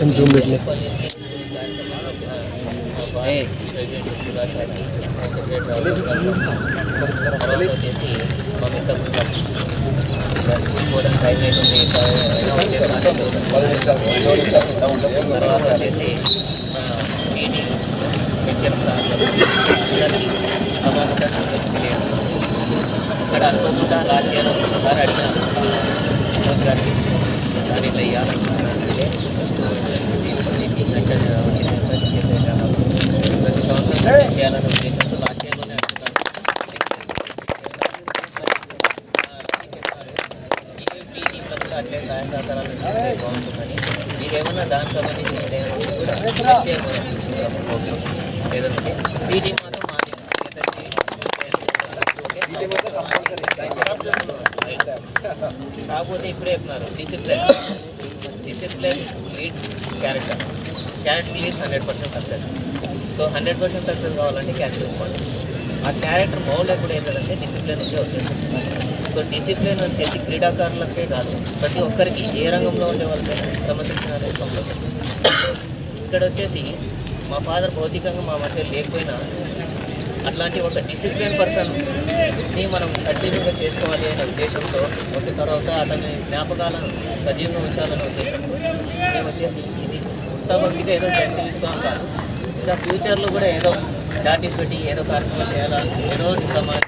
కొంచెం జూమ్ పెట్టిన తర్వాత వచ్చేసి ఇక్కడ అనుకోకుండా లాస్ట్ ఇయర్ ఒకసారి అడిగిన. గారికి సార్ ఇట్లా ఇవ్వాలనుకుంటున్నానంటే తీసుకొని టీచర్ చేసేటాను ప్రతి సంవత్సరం చేయాలనే ఉద్దేశంతో లాస్ట్ ఇయర్లోనే అనుకున్నాను టీడీ ప్లస్ అట్లే సహాయ సహకారాలు చేస్తే బాగుంటుందని మీరేమన్నా దానికి సంబంధించిన ఏదైనా ఉంటే కూడా నెక్స్ట్ ఇయర్ మనం చూసుకుందాము ప్రోగ్రామ్ లేదంటే సీటీ మాత్రం మాది కాకపోతే ఇప్పుడే చెప్తున్నారు. Discipline discipline leads character character leads hundred percent success so hundred percent success కావాలంటే క్యారెక్టర్ ఇంపార్టెంట్ ఆ క్యారెక్టర్ మౌల్ ఎప్పుడు ఏంటంటే డిసిప్లిన్ నుంచి వచ్చేసింది సో డిసిప్లిన్ వచ్చేసి క్రీడాకారులకే కాదు ప్రతి ఒక్కరికి ఏ రంగంలో ఉండే వాళ్ళకైనా క్రమశిక్షణ అనేది కంపల్సరీ ఇక్కడ వచ్చేసి మా ఫాదర్ భౌతికంగా మా మధ్య లేకపోయినా అట్లాంటి ఒక డిసిప్లిన్ పర్సన్ని మనం కంటిన్యూగా చేసుకోవాలి అనే ఉద్దేశంతో ఒక తర్వాత అతని జ్ఞాపకాలను సజీవంగా ఉంచాలనే ఉద్దేశం మేము వచ్చేసి ఇది ఉత్తమంగా ఏదో పరిశీలిస్తాం కాదు. ఇంకా ఫ్యూచర్లో కూడా ఏదో చాటీస్ పెట్టి ఏదో కార్యక్రమం చేయాలా ఏదో సమాజం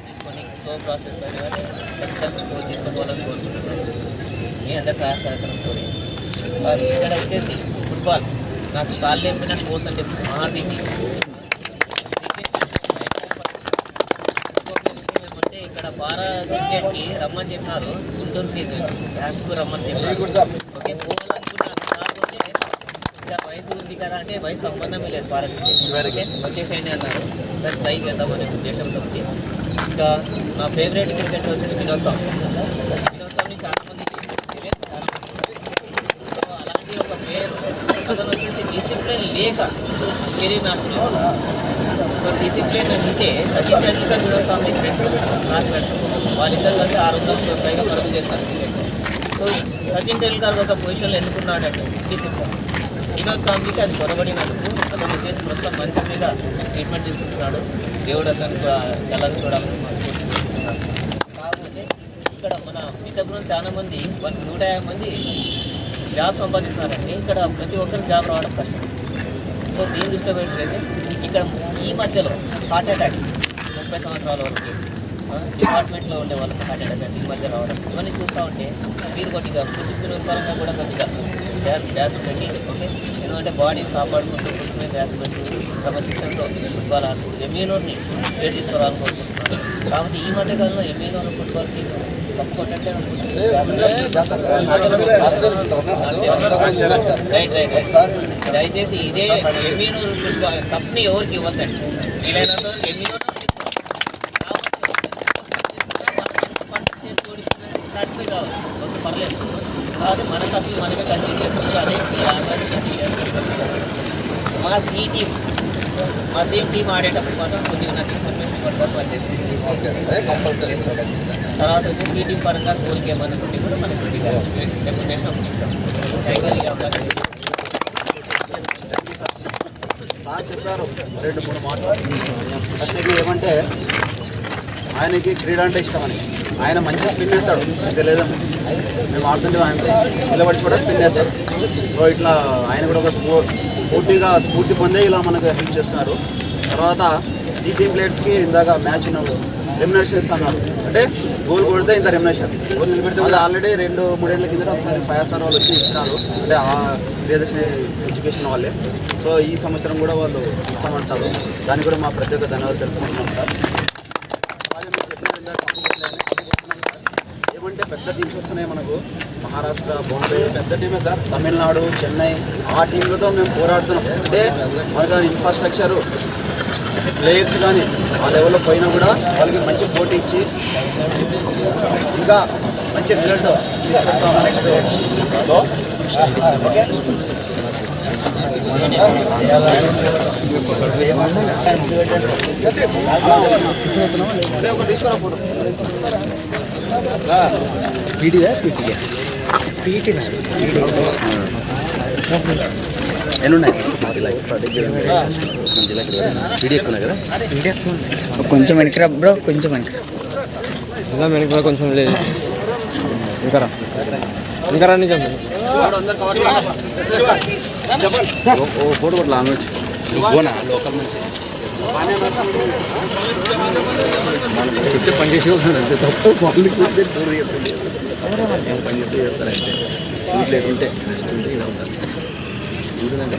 తీసుకొని స్లో ప్రాసెస్ పైన కానీ ఖచ్చితంగా పూర్తి తీసుకోవాలని కోరుకుంటున్నాను మీ అందరి సహాయ సహకారంతో ఇక్కడ వచ్చేసి నాకు కాళ్ళు లేకపోయినా అంటే మహార్పిచి ఏమంటే ఇక్కడ పారా క్రికెట్కి రమ్మని చెప్పినారు బ్యాంకు రమ్మని చెప్పినారు ఓకే పోవాలనుకున్నాను కాకపోతే ఇంకా వయసు ఉంది కదా అంటే వయసు సంబంధమే లేదు పారా క్రికెట్ వచ్చేసేయండి అన్నారు. సరే ట్రై చేద్దామనే ఉద్దేశంతో ఉంది. ఇంకా నా ఫేవరెట్ క్రికెట్ వచ్చేసి వినోద్ కామ్ని చాలా మంది తెలియదు చాలా మంది సో అలాంటి ఒక ప్లేయర్ అతను వచ్చేసి డిసిప్లిన్ లేక కెరీర్ నాశనం సో డిసిప్లిన్ అంటే సచిన్ టెండూల్కర్ వినోద్ కాంబ్లీ ఫ్రెండ్స్ క్లాస్మేట్స్ వాళ్ళిద్దరు కలిసి ఆరు వందల పైగా పరుగు చేస్తారు. సో సచిన్ టెండూల్కర్ ఒక పొజిషన్లో ఎందుకున్నాడంటే డిసిప్లిన్. వినోద్ కాంబ్లీకి అది పొరబడినందుకు అతను వచ్చేసి ప్రస్తుతం మంచి మీద ట్రీట్మెంట్ తీసుకుంటున్నాడు. దేవుడు అతను కూడా చల్లని చూడాలని కాకపోతే ఇక్కడ మన మిగతా చాలా మంది వన్ నూట యాభై మంది జాబ్ సంపాదిస్తున్నారండి ఇక్కడ ప్రతి ఒక్కరికి జాబ్ రావడం కష్టం. సో దీని దృష్టిలో పెట్టుకైతే ఇక్కడ ఈ మధ్యలో హార్ట్ అటాక్స్ ముప్పై సంవత్సరాల వరకు డిపార్ట్మెంట్లో ఉండే వాళ్ళకి హార్ట్ అటాక్స్ ఈ మధ్య రావడం ఇవన్నీ చూస్తూ ఉంటే మీరు కొద్దిగా కుటుంబ పరంగా కూడా కొద్దిగా ధ్యాస గ్యాస్ పెట్టి ఓకే? ఎందుకంటే బాడీని కాపాడుకుంటూ పుట్టుకునే ధ్యాస పెట్టి క్రమశిక్షణతో ఫుట్బాల్ ఆడుతూ ఎమ్యూనోని పేరు తీసుకోవాలనుకుంటున్నాను కాబట్టి ఈ మధ్య కాలంలో రైట్ రైట్ రైట్ దయచేసి ఇదే ఎమ్యూనూరు కప్ని ఎవరికి ఇవ్వద్దండి వీలైనంత వరకు ఎమ్యూనూరు సాటిస్ఫై కావాలి ఓకే పర్లేదు కాదు. మన కప్పు మనమే కంటిన్యూ చేసుకుంటూ అదే కంటిన్యూ చేసుకుంటాం మా సి టీం మా సేమ్ టీం ఆడేటప్పుడు మాత్రం కొద్దిగా నాకు ఇన్ఫర్మేషన్ చేసి కంపల్సరీ తర్వాత వచ్చి సి టీం పరంగా గోల్కి ఏమన్నా ఉంటే కూడా మనం కొద్దిగా డెప్యుటేషన్. బాగా చెప్పారు. రెండు మూడు మాటలు. ఏమంటే ఆయనకి క్రీడ అంటే ఇష్టం అని. ఆయన మంచి స్పిన్ వేస్తాడు లేదా? మేము ఆడుతుంటే ఆయన నిలబడి కూడా స్పిన్ వేస్తాడు సో ఇట్లా ఆయన కూడా ఒక స్పో స్ఫూర్తిగా స్ఫూర్తి పొందే ఇలా మనకు హెల్ప్ చేస్తున్నారు. తర్వాత సి టీమ్ ప్లేయర్స్కి ఇందాక మ్యాచ్ ఉన్నప్పుడు రెమ్యునేషన్ ఇస్తున్నారు అంటే గోల్ కొడితే ఇంత రెమ్యునేషన్ అది ఆల్రెడీ రెండు మూడేళ్ళ కింద ఒకసారి ఫైవ్ స్టార్ వాళ్ళు వచ్చి ఇచ్చినారు. అంటే ఆ ప్రియదర్శిని ఎడ్యుకేషన్ వాళ్ళే. సో ఈ సంవత్సరం కూడా వాళ్ళు ఇస్తామంటారు. దానికి కూడా మా ప్రత్యేక ధన్యవాదాలు తెలుపుకుంటున్నాం అలాగే మీరు చెప్పిన సార్. ఏమంటే పెద్ద టీమ్స్ వస్తున్నాయి మనకు. మహారాష్ట్ర బాంబే పెద్ద టీమే సార్. తమిళనాడు చెన్నై ఆ టీంలతో మేము పోరాడుతున్నాం. అంటే మనకు ఇన్ఫ్రాస్ట్రక్చరు ప్లేయర్స్ కానీ ఆ లెవెల్లో పోయినా కూడా వాళ్ళకి మంచి పోటీ ఇచ్చి ఇంకా మంచి రిజల్ట్ తీసుకొస్తాం నెక్స్ట్ ఓకే. తీసుకురా ఫోటో పీటీదా? పీటీగా కొంచెం వెనకరా బ్రో కొంచెం వెనకరా ఇంకా వెనక కూడా కొంచెం లేదు. ఇంకా రా. ఇంకా రా నిజం. ఫోటో పోనా? లోకల్ నుంచి. చెప్తే పని చేసి అంతే తప్ప వాళ్ళు కూర్చొని టూర్ చెప్తుంది పని చెప్తే చేస్తారంటే ఇంట్లో ఎటుంటే నెక్స్ట్ ఉంటే ఇలా ఉంటారు ఎందుకంటే